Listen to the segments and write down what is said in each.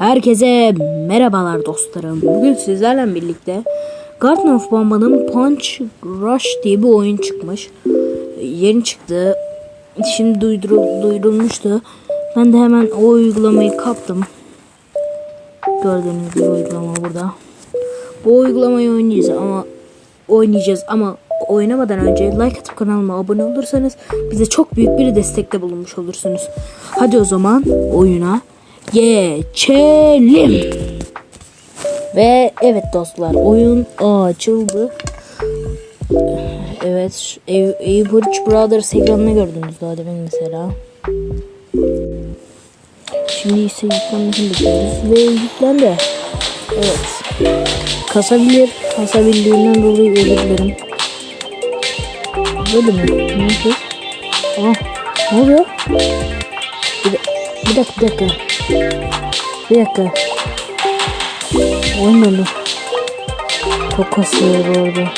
Herkese merhabalar dostlarım. Bugün sizlerle birlikte Garden of Bomba'nın Punch Rush diye bir oyun çıkmış. Yeni çıktı. Şimdi duydur- duyurulmuştu. Ben de hemen o uygulamayı kaptım. Gördüğünüz gibi uygulama burada. Bu uygulamayı oynayacağız ama oynayacağız ama oynamadan önce like atıp kanalıma abone olursanız bize çok büyük bir destekte bulunmuş olursunuz. Hadi o zaman oyuna geçelim. Ve evet dostlar oyun açıldı. Evet Average Brothers ekranını gördünüz daha demin mesela. Şimdi ise yüklenmesini bekliyoruz ve yüklendi. Evet. Kasabilir. Kasabildiğinden dolayı özür dilerim. Böyle mi? Ne yapıyoruz? Aa, ne oluyor? Bir, da- bir dakika, bir dakika. Bir dakika. Oynadı. Çok kasıyor bu arada.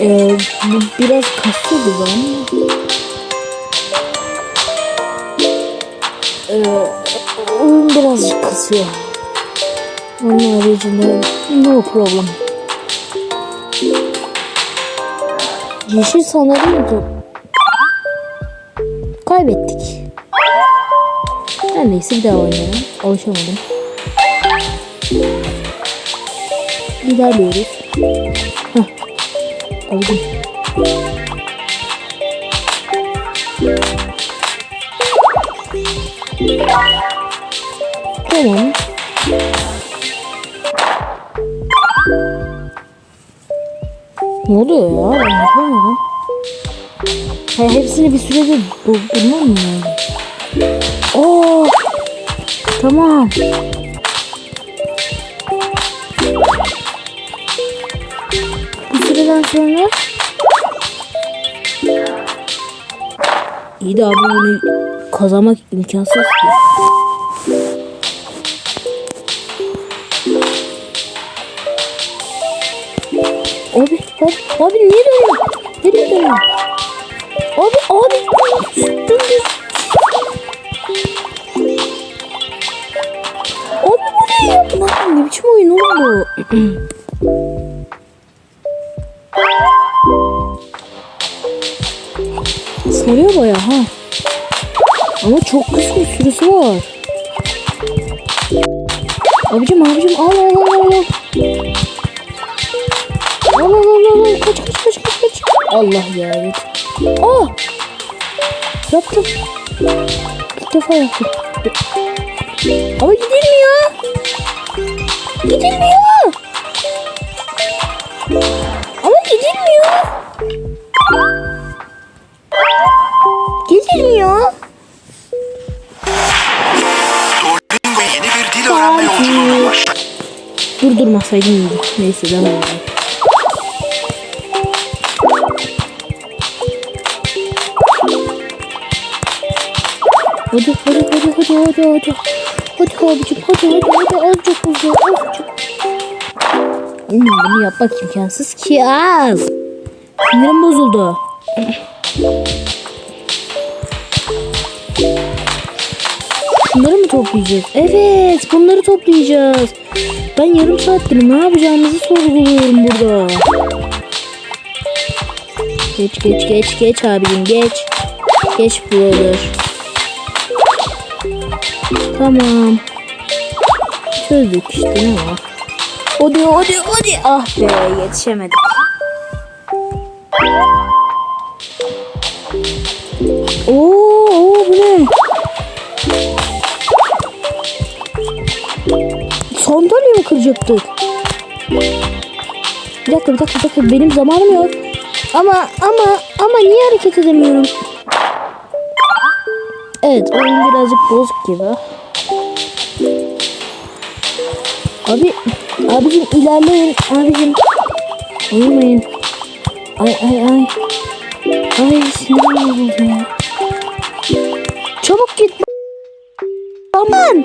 Ee, biraz kasıyor gibi ama. Ee, oyun birazcık kasıyor. Onun haricinde no problem. Yeşil sanırım Kaybettik. Her neyse bir daha oynayalım. Alışamadım. İlerliyoruz. Heh. Aldım. Tamam. Ne oluyor ya? Ben yapamadım. Ha, hepsini bir sürede doldurmam mı? Oo. Tamam. Bir süreden sonra İyi de abi bunu kazanmak imkansız ki. Abi, abi, abi niye dönüyor? Nereye dönüyor? Abi, abi, dümdüz. Abi bu ne ya? Lan ne biçim oyun bu? Sarıyor baya ha. Ama çok kısa süresi var. Abicim abicim al al al al. Al. Al al al al al kaç kaç kaç kaç kaç. Allah ya evet. Aa! Yaptım. İlk defa yaptım. Ama gidilmiyor. Gidilmiyor. Ama gidilmiyor. Gidilmiyor. Duolingo yeni bir dil öğrenme yolculuğuna başla. Durdurmasaydım iyiydi. Neyse devam edelim. Hadi hadi hadi hadi hadi hadi. Hadi abicim hadi hadi hadi azıcık hızlı azıcık. Oğlum bunu yapmak imkansız ki az. Sinirim bozuldu. Bunları mı toplayacağız? Evet bunları toplayacağız. Ben yarım saattir ne yapacağımızı sorguluyorum burada. Geç geç geç geç abicim geç. Geç brother. Tamam. Çözdük işte ne var. Hadi hadi hadi. Ah be yetişemedik. Oo, oo bu ne? Sandalye mi kıracaktık? Bir dakika bir dakika bir dakika benim zamanım yok. Ama ama ama niye hareket edemiyorum? Evet oyun birazcık bozuk gibi. Abi abicim ilerleyin abicim. Uyumayın. Ay ay ay. Ay sinirim ya. Çabuk git. Aman.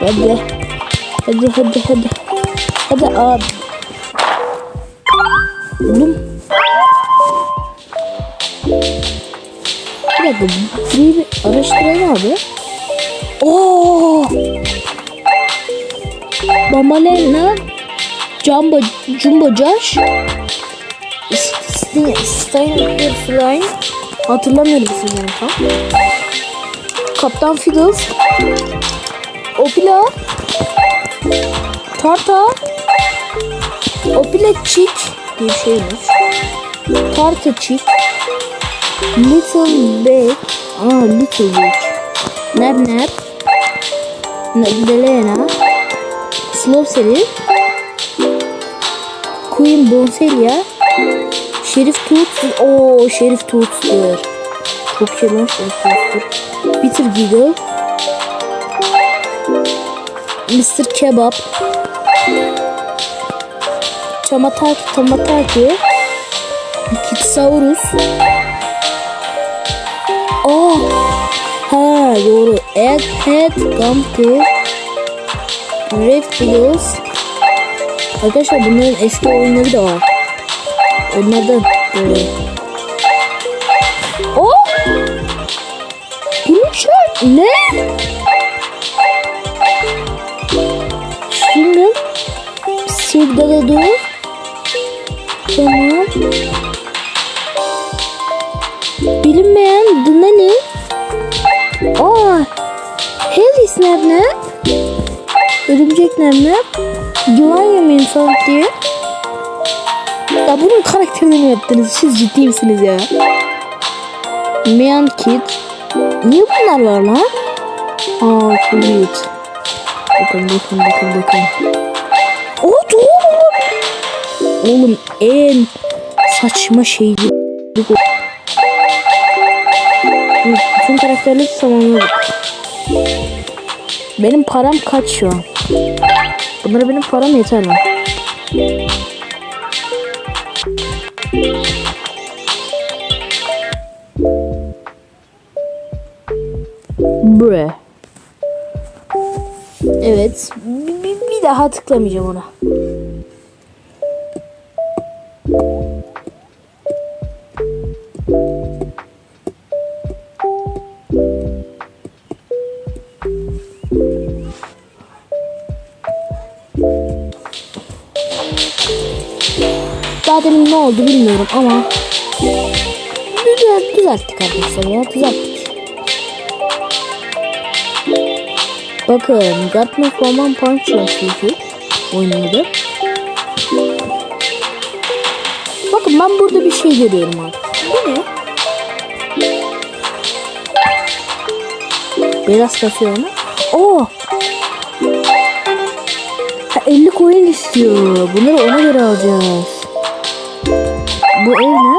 Hadi. Hadi hadi hadi. Hadi abi. Oğlum. Bir dakika. Burayı bir araştıralım abi. Oo. Bamalena Jumbo Jumbo Josh Steiner Flying Hatırlamıyorum isimlerini tam. Kaptan Fiddles Opila Tarta Opila Chick diye bir şeymiş. Tarta Chick Little Big. Aa Little Big. Nab Nab Delena Slow Seri. Queen Bonselia. Şerif Toots. O Şerif Toots'tur. Çok şey lan Şerif Toots'tur. Peter Giggle. Mr. Kebap Chamataki Tamataki. Kitsaurus. Oh Ha doğru Egghead Gumpy Reptiles Arkadaşlar bunların eski oyunları da var. Onlardan böyle. O! Bunun şey ne? Şimdi Sirgalado Aa Hellis ne? Örümcek ne? Güven yemeğin sanat diye. Ya bunun karakterini mi yaptınız? Siz ciddi misiniz ya? Meyan Kid. Niye bunlar var lan? Aa Kulit. Bakın bakın bakın bakın. O doğru. Oğlum en saçma şeydi. Bütün karakterleri tamamladık. Benim param kaç şu an? Bunlara benim param yeter mi? Bre. Evet. Bir, bir daha tıklamayacağım ona. Oldu bilmiyorum ama Düzelt, düzelttik arkadaşlar ya düzelttik. Bakın Gatman Forman Punch yazıyor oynadı. Bakın ben burada bir şey görüyorum abi. Bu ne? Biraz kasıyor. Oo! Ha, 50 coin istiyor. Bunları ona göre alacağız. Bu ev ne?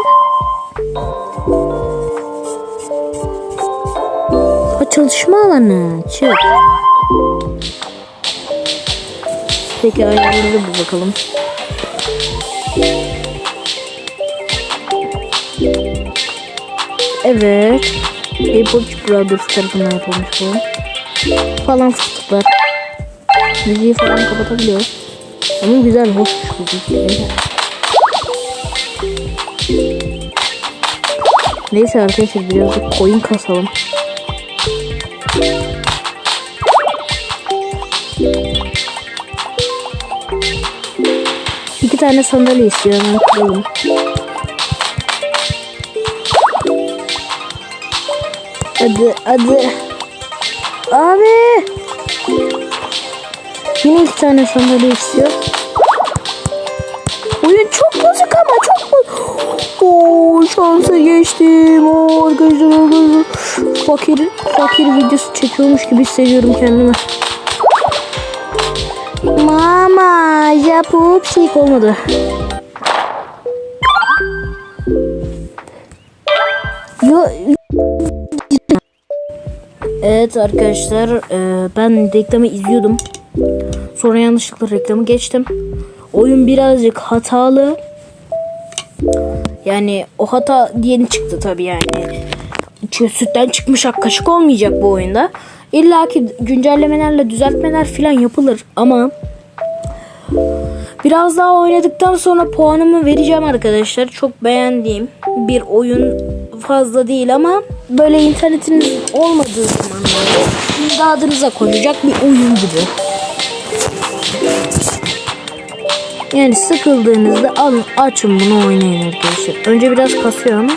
Ha, çalışma alanı. Çık. Peki ayarları bir bakalım. Evet. Apple Brothers tarafından yapılmış bu. Falan fıstıklar. Müziği falan kapatabiliyoruz. Ama güzel, hoş bu. Neyse arkadaşlar birazcık coin kasalım. İki tane sandalye istiyorum. Ben kuralım. Hadi hadi. Abi. Yine iki tane sandalye istiyor. Oo şansa geçtim. Oo arkadaşlar arkadaşlar. Fakir, fakir videosu çekiyormuş gibi hissediyorum kendimi. Mama yapıp şey olmadı. Yo, Evet arkadaşlar e, ben reklamı izliyordum. Sonra yanlışlıkla reklamı geçtim. Oyun birazcık hatalı. Yani o hata yeni çıktı tabii yani. Çö- Sütten çıkmış ak kaşık olmayacak bu oyunda. İlla ki güncellemelerle düzeltmeler falan yapılır ama Biraz daha oynadıktan sonra puanımı vereceğim arkadaşlar. Çok beğendiğim bir oyun fazla değil ama böyle internetiniz olmadığı zaman böyle imdadınıza koyacak bir oyun gibi. Yani sıkıldığınızda alın açın bunu oynayın arkadaşlar. Önce biraz kasıyor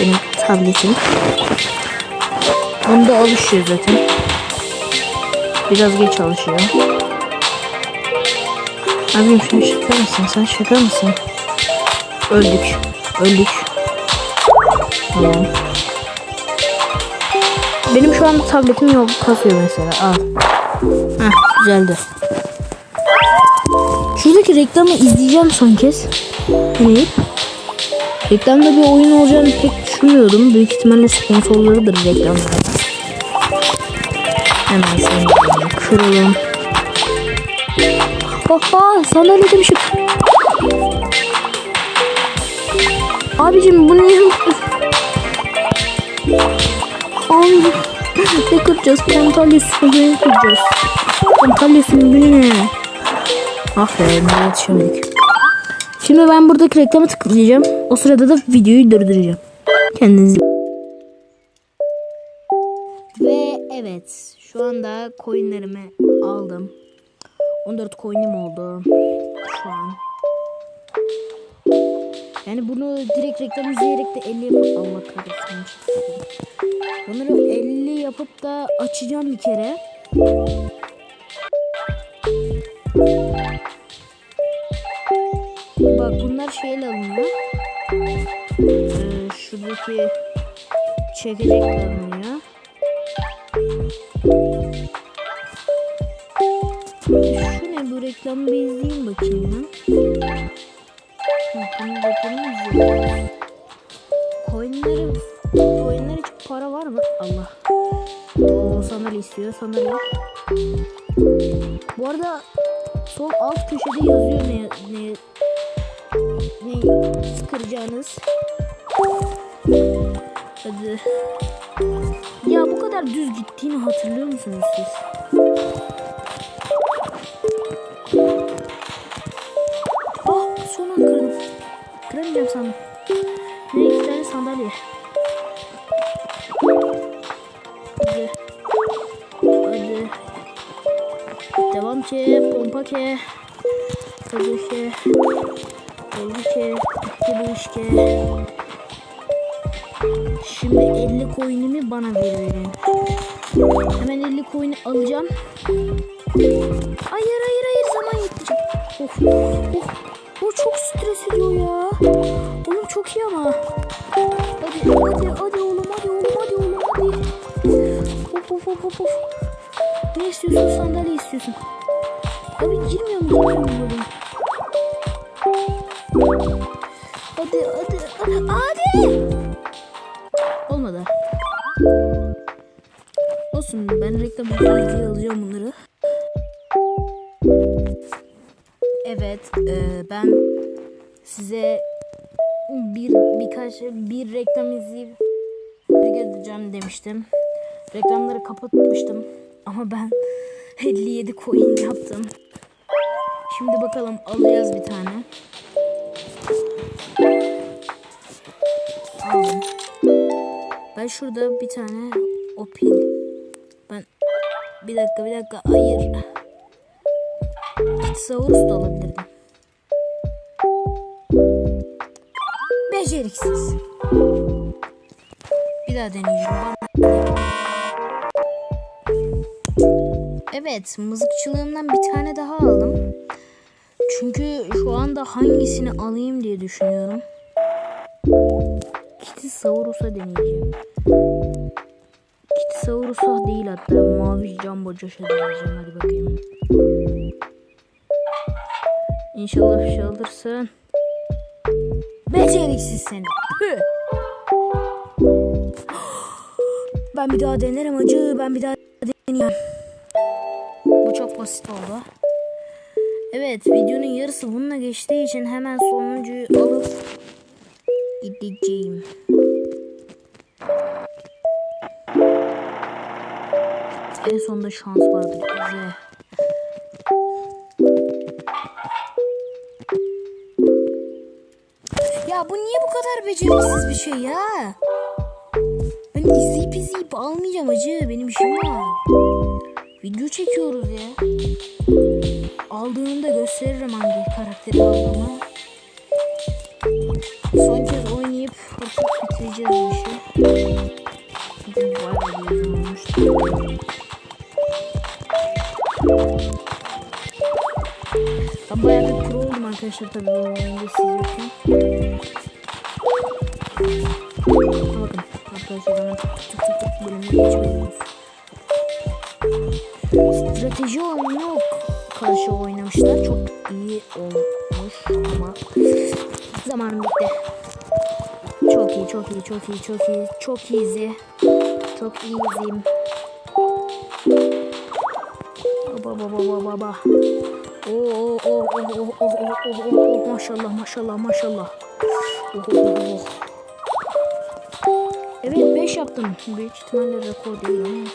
benim tabletim. Onda alışıyor zaten. Biraz geç alışıyor. Abim sen şaka mısın? Sen şaka mısın? Öldük. Öldük. Tamam. Benim şu anda tabletim yok. Kasıyor mesela. Al. Heh, güzeldi. Şuradaki reklamı izleyeceğim son kez. Hani reklamda bir oyun olacağını pek düşünmüyordum. Büyük ihtimalle sponsorlarıdır reklamlar. Hemen seni kıralım. Oha sandalye demişim. Abicim bu niye Abi ne kıracağız? Pantalya sümüğünü kıracağız. Pantalya sümüğünü ne? Ne yetişemedik. Şimdi ben buradaki reklama tıklayacağım. O sırada da videoyu durduracağım. Kendinize Ve evet şu anda coinlerimi aldım. 14 coin'im oldu şu an. Yani bunu direkt reklam izleyerek de 50 yapıp Allah kahretsin. Bunları 50 yapıp da açacağım bir kere. Şeyle alınıyor. Ee, şuradaki çekecekle alınıyor. Şu ne bu reklamı bir izleyeyim bakayım ben. Reklamını izliyorum. Coinleri, coinler için para var mı? Allah. Oo, sandalye istiyor sandalye. Bu arada sol alt köşede yazıyor ne ne ne sıkıracağınız. Hadi. Ya bu kadar düz gittiğini hatırlıyor musunuz siz? Oh son an kırdım. Kıramayacağım sandım. Ne iki tane sandalye. Hadi. Hadi. Devam ki. Pompa ki. Hadi ki. Oldu ki. Bitti bu iş ki. Şimdi 50 coin'imi bana verin. Hemen 50 coin'i alacağım. Hayır hayır hayır zaman yetmeyecek. Of of. O çok stres ediyor ya. Oğlum çok iyi ama. Hadi hadi hadi oğlum hadi oğlum hadi oğlum hadi. Of of of of of. Ne istiyorsun sandalye istiyorsun. Abi girmiyor mu girmiyor mu? Hadi hadi hadi. Olmadı. Olsun ben reklam diye alacağım bunları. Evet e, ben size bir birkaç bir reklam izleyip gideceğim demiştim. Reklamları kapatmıştım ama ben 57 coin yaptım. Şimdi bakalım alacağız bir tane. Ben şurada bir tane o pil. Ben bir dakika bir dakika hayır. Kitsaurus da alabilirdim. Beceriksiz. Bir daha deneyeceğim. Evet, mızıkçılığımdan bir tane daha aldım. Çünkü şu anda hangisini alayım diye düşünüyorum. Kitisaurus'a deneyeceğim. Kitisaurus'a değil hatta mavi jumbo josh'a deneyeceğim. Hadi bakayım. İnşallah bir şey alırsın. Beceriksiz seni. Ben bir daha denerim acı. Ben bir daha deneyeyim. Bu çok basit oldu. Evet videonun yarısı bununla geçtiği için hemen sonuncuyu alıp gideceğim. En sonunda şans vardır bize. Ya bu niye bu kadar becerisiz bir şey ya? Ben izleyip izleyip almayacağım acı. Benim işim var. Video çekiyoruz ya. Aldığını da gösteririm hangi karakteri aldığımı. Son kez oynayıp artık bitireceğiz bu işi. Çünkü bayağı bir uzun olmuştu. Ben bayağı bir pro oldum arkadaşlar tabii bu oyunda siz yokken. Bakın arkadaşlar hemen tık tık tık bölümüne geçiyoruz. Strateji oyunu karşı oynamışlar. Çok iyi olmuş ama zamanım bitti. Çok iyi, çok iyi, çok iyi, çok iyi, çok easy. Çok easy'im. Oo oo oo oo oo oo oo oo oo maşallah maşallah maşallah. Oh, oh, oh, oh. Evet 5 yaptım. Büyük ihtimalle rekor değil.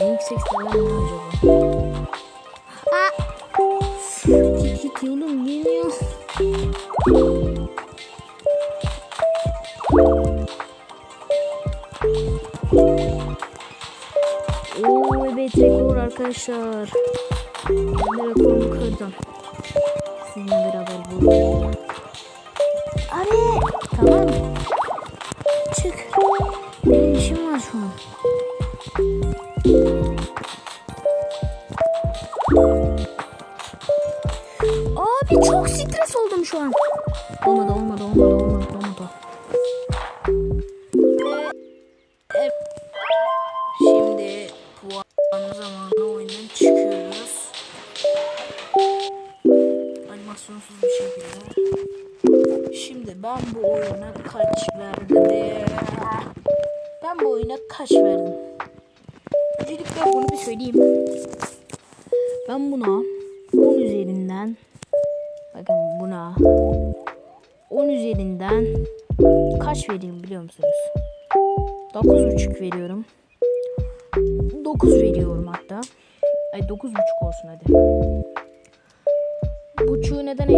En yüksek seviye ne acaba? Aa! Git git yolum geliyor. Arkadaşlar. Ben de rekorumu kırdım. Sizinle beraber buradayım. Ben bu oyuna kaç verdim? Ben bu oyuna kaç verdim? Öncelikle bunu bir söyleyeyim. Ben buna 10 üzerinden bakın buna 10 üzerinden kaç vereyim biliyor musunuz? 9.5 veriyorum. 9 veriyorum hatta. Ay 9.5 olsun hadi. Buçuğu neden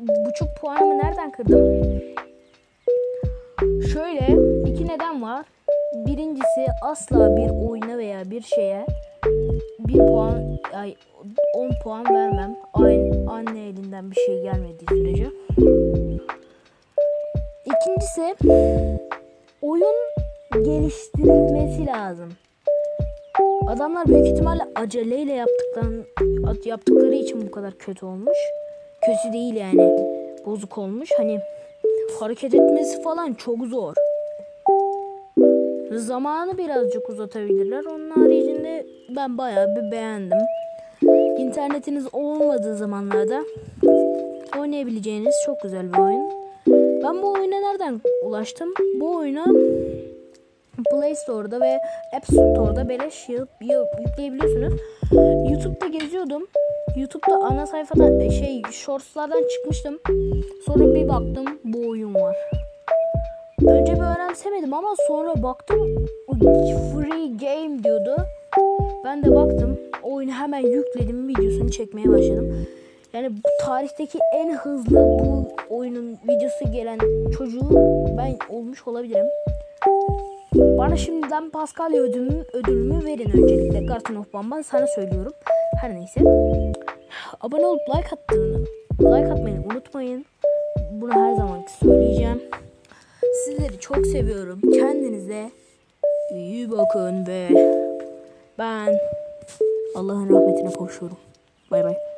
buçuk puanımı nereden kırdım? Şöyle iki neden var. Birincisi asla bir oyuna veya bir şeye bir puan ay 10 puan vermem. Aynı anne elinden bir şey gelmediği sürece. İkincisi oyun geliştirilmesi lazım. Adamlar büyük ihtimalle aceleyle yaptıktan yaptıkları için bu kadar kötü olmuş. Kötü değil yani. Bozuk olmuş. Hani hareket etmesi falan çok zor. Zamanı birazcık uzatabilirler. Onun haricinde ben bayağı bir beğendim. İnternetiniz olmadığı zamanlarda oynayabileceğiniz çok güzel bir oyun. Ben bu oyuna nereden ulaştım? Bu oyuna Play Store'da ve App Store'da beleş yı- yı- yükleyebiliyorsunuz. YouTube'da geziyordum. YouTube'da ana sayfadan şey shortslardan çıkmıştım. Sonra bir baktım bu oyun var. Önce bir önemsemedim ama sonra baktım free game diyordu. Ben de baktım. Oyunu hemen yükledim. Videosunu çekmeye başladım. Yani bu tarihteki en hızlı bu oyunun videosu gelen çocuğu ben olmuş olabilirim. Bana şimdiden Paskalya ödülümü, ödülümü verin öncelikle. Garten of Bamban sana söylüyorum. Her neyse. Abone olup like attığını, like atmayı unutmayın. Bunu her zaman söyleyeceğim. Sizleri çok seviyorum. Kendinize iyi bakın ve ben Allah'ın rahmetine koşuyorum. Bay bay.